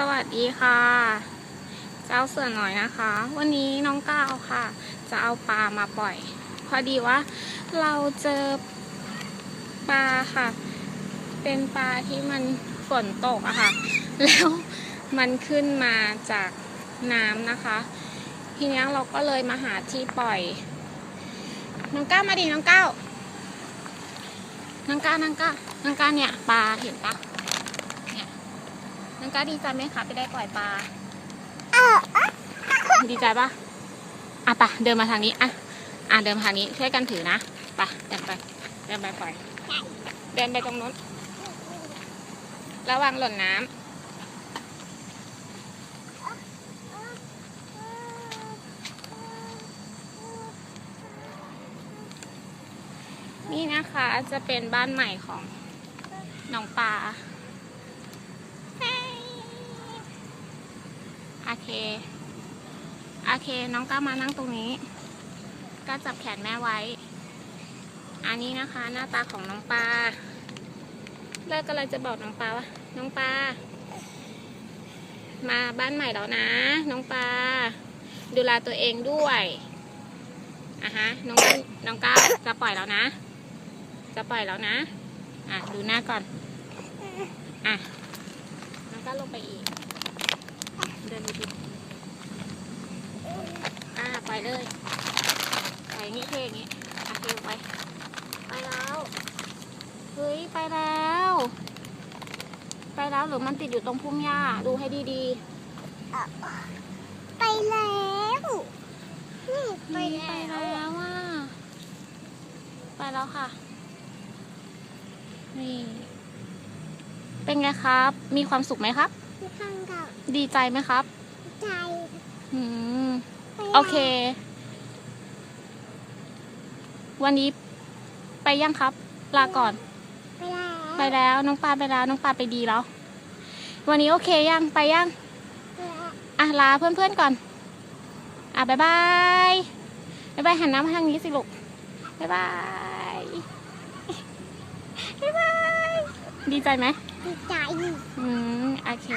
สวัสดีค่ะ เจ้าเสือหน่อยนะคะ วันนี้น้องก้าวค่ะ จะเอาปลามาปล่อย พอดีว่า เราเจอปลาค่ะ เป็นปลาที่มันฝนตกอะค่ะ แล้วมันขึ้นมาจากน้ำนะคะ ทีนี้เราก็เลยมาหาที่ปล่อย น้องก้าวมาดิน้องก้าวน้องก้าวน้องก้าวน้องก้าวเนี่ยปลาเห็นปะ นังก้าดีใจไหมคะไปได้ปล่อยปลาดีใจปะอะปะเดินมาทางนี้อะอะเดินมาทางนี้ช่วยกันถือนะปะเดินไปเดินไปปล่อยเดินไปตรงนู้นระวังหล่นน้ำนี่นะคะจะเป็นบ้านใหม่ของน้องปลา โอเค โอเค น้องก้ามานั่งตรงนี้ ก็จับแขนแม่ไว้ อันนี้นะคะ หน้าตาของน้องปลาเลิกก็เลยจะบอกน้องปลาว่า น้องปลา มาบ้านใหม่แล้วนะ น้องปลา ดูแลตัวเองด้วยอะฮะ น้องน้องก้าวจะปล่อยแล้วนะ จะปล่อยแล้วนะ อะ ดูหน้าก่อน อะ น้องก้าวลงไปอีก เดินดีๆอ่าไปเลย ไปอย่างนี้เทอย่างนี้อะเทลงไป ไปแล้ว เฮ้ย ไปแล้ว ไปแล้วหรือมันติดอยู่ตรงพุ่มหญ้า ดูให้ดีไปแล้วนี่ๆไปนี่แล้ไปวแล้วอะไปแล้วค่ะ นี่ เป็นไงครับ มีความสุขไหมครับที่ ข้างกับดีใจไหมครับ ใจอืมไปแล้วโอเค วันนี้ไปยังครับ ลาก่อน ไปแล้วไปแล้วน้องปลาไปแล้ว น้องปลาไปดีแล้ว วันนี้โอเคยังไปยังไปแล้วอะลาเพื่อนๆก่อน อะบายบายบายบายหันหน้ามาทางนี้สิลูกบายบายบายบาย ดีใจไหมดีใจอืมโอเค